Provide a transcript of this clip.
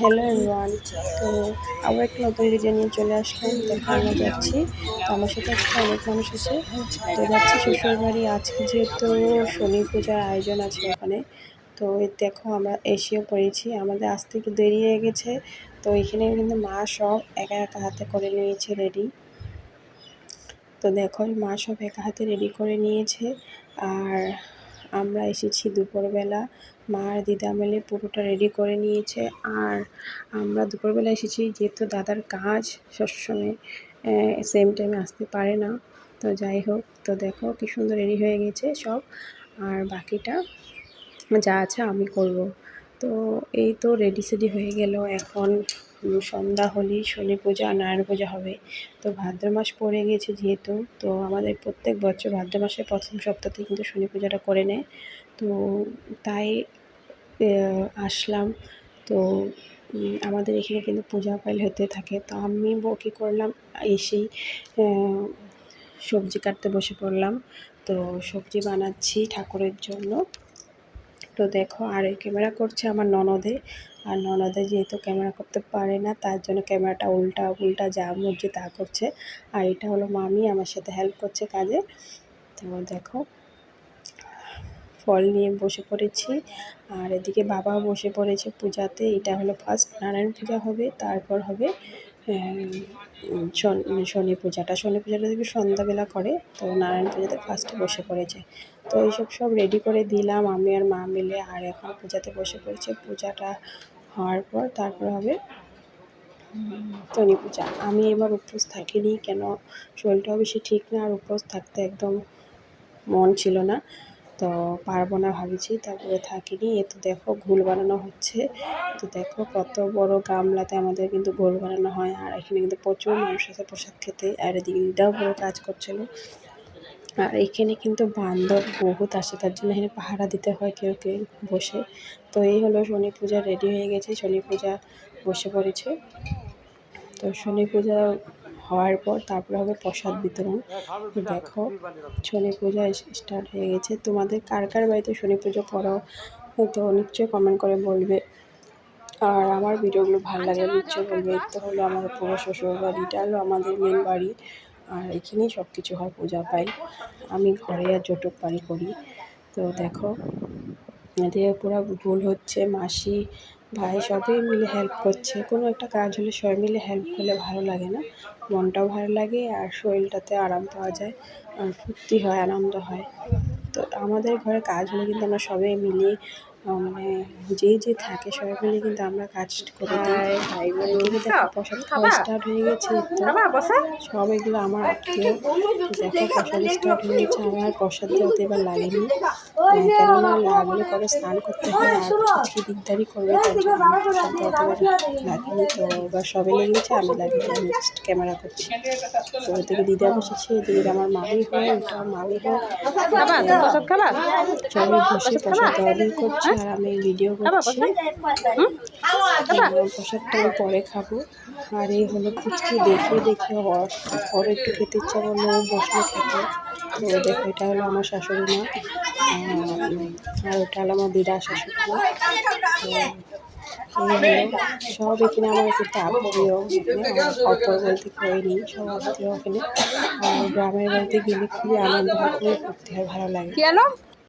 Hello everyone তো আবার একটা নতুন ভিডিও নিয়ে চলে আসলাম। দেখো আমরা যাচ্ছি। তো আমার সাথে আজকে অনেক মানুষ আছে। তো যাচ্ছি শ্বশুরবাড়ি। আজকে যেহেতু শনি পূজার আয়োজন আছে ওখানে। তো দেখো আমরা এসেও পড়েছি। আমাদের আসতে একটু দেরি হয়ে গেছে। তো এখানে কিন্তু মা সব একা একা হাতে করে নিয়েছে রেডি তো দেখো, মা সব একা হাতে রেডি করে নিয়েছে। আর আমরা এসেছি দুপুরবেলা। মা আর দিদা মিলে পুরোটা রেডি করে নিয়েছে। আর আমরা দুপুরবেলা এসেছি যেহেতু দাদার কাজ, সবসময় সেম টাইমে আসতে পারে না। তো যাই হোক, তো দেখো কি সুন্দর রেডি হয়ে গেছে সব। আর বাকিটা যা আছে আমি করব। তো এই তো রেডি সেডি হয়ে গেল। এখন সন্ধ্যা হলেই শনি পূজা আর নারায়ণ পূজা হবে। তো ভাদ্র মাস পড়ে গেছে যেহেতু, তো আমাদের প্রত্যেক বছর ভাদ্র মাসের প্রথম সপ্তাহতে কিন্তু শনি পূজাটা করে নেয়। তো তাই আসলাম। তো আমাদের এখানে কিন্তু পূজা পাইল হতে থাকে। তো আমি কী করলাম, এসেই সবজি কাটতে বসে পড়লাম। তো সবজি বানাচ্ছি ঠাকুরের জন্য। তো দেখো, আর এই ক্যামেরা করছে আমার ননদে। আর ননদে যেহেতু ক্যামেরা করতে পারে না, তার জন্য ক্যামেরাটা উল্টা উল্টা যা মর্জি তা করছে। আর এটা হলো মামি, আমার সাথে হেল্প করছে কাজে। তো দেখো, ফল নিয়ে বসে পড়েছি। আর এদিকে বাবাও বসে পড়েছে পূজাতে। এটা হলো ফার্স্ট নারায়ণ পূজা হবে, তারপর হবে শনি পূজাটা। শনি পূজাটা দেখবি সন্ধ্যাবেলা করে, তো নারায়ণ পূজাতে ফার্স্টে বসে পড়েছে। তো এইসব সব রেডি করে দিলাম আমি আর মা মিলে। আর এখন পূজাতে বসে পড়েছে। পূজাটা হওয়ার পর তারপর হবে শনি পূজা। আমি এবার উপোস থাকিনি কেন? শরীরটাও বেশি ঠিক না আর উপোস থাকতে একদম মন ছিল না। তো পারব না ভাবছি, তারপরে থাকিনি। এ তো দেখো ঘুল বানানো হচ্ছে। তো দেখো কত বড় গামলাতে আমাদের কিন্তু ঘোল বানানো হয়। আর এখানে কিন্তু প্রচুর মানুষ আছে প্রসাদ খেতে। আর এদিকে দিদাও বড় কাজ করছিল। আর এখানে কিন্তু বান্দর বহুত আসে, তার জন্য এখানে পাহারা দিতে হয় কেউ কেউ বসে। তো এই হলো শনি পূজা রেডি হয়ে গেছে, শনি পূজা বসে পড়েছে। তো শনি পূজা হওয়ার পর তারপরে হবে প্রসাদ বিতরণ। দেখো, শনি পূজা স্টার্ট হয়ে গেছে। তোমাদের কার কার বাড়িতে শনি পুজো করো, তো নিশ্চয়ই কমেন্ট করে বলবে। আর আমার ভিডিওগুলো ভালো লাগে, নিশ্চয়ই বলবে। তো হলো আমার পুরো শ্বশুর বাড়িটা হলো আমাদের মেন বাড়ি। আর এখানেই সব কিছু হয়, পূজা পাই। আমি ঘরে আর জটক বাড়ি করি। তো দেখো, এদের পুরো ভুল হচ্ছে, মাসি, ভাই সবই মিলে হেল্প করছে। কোনো একটা কাজ হলে সবাই মিলে হেল্প করলে ভালো লাগে না। মনটাও ভালো লাগে আর শরীরটাতে আরাম পাওয়া যায় আর ফুর্তি হয়, আনন্দ হয়। তো আমাদের ঘরে কাজ হলে কিন্তু আমরা সবাই মিলে মানে যে যে থাকে সবাই মিলে কিন্তু আমরা কাজ করে দিই। খাওয়া স্টার্ট হয়ে গেছে সব এগুলো আমার আত্মীয় দেখো প্রসাদ স্টার্ট হয়ে গেছে আমার প্রসাদ দেওয়াতে এবার লাগেনি। কেননা লাগলে পরে স্নান করতে হয় আর কিছু দিকদারি করবে তার জন্য। দেওয়াতে লাগেনি তো এবার সবে লেগেছে আমি লাগিয়ে নেক্সট ক্যামেরা করছি। তো এদিকে দিদা বসেছে এদিকে আমার মামি হয় এটা মামি হয় সবাই বসে প্রসাদ দেওয়া করছে। আর আমি ভিডিও করছি। প্রসাদটা আমি পরে খাব। আর এই হলো পুচকি দেখে দেখে ওর ওর একটু খেতে ইচ্ছা করল বসল খেতে। তো দেখো এটা হলো আমার শাশুড়ি মা। আর ওটা হলো আমার দিদা শাশুড়ি মা। সব এখানে আমার কিন্তু আত্মীয়। অপর বলতে কেউ নেই সব আত্মীয় ওখানে। গ্রামের বাড়িতে গেলে খুবই আনন্দ হয় খুবই করতে হয় ভালো লাগে।